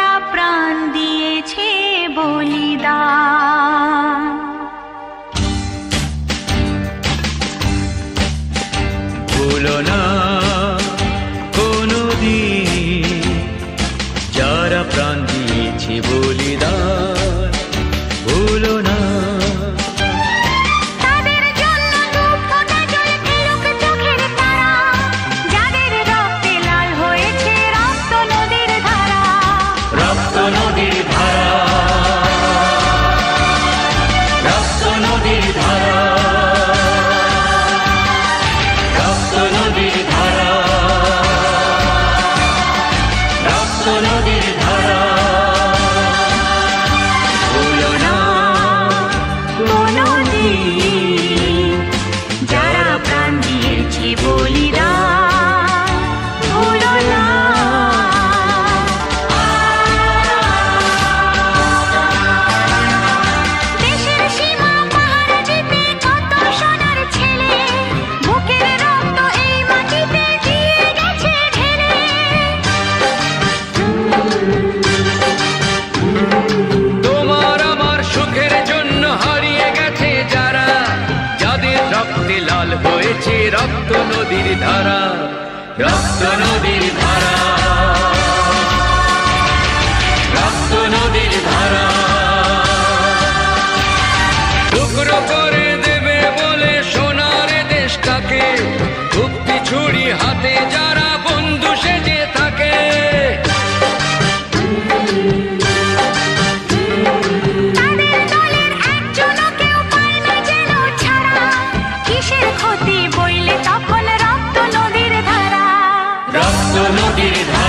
যারা প্রাণ দিয়েছে বলিদান। বলো না কোনদিন যারা প্রাণ দিয়েছে বলিদান। বলো না solo diré Rasta no did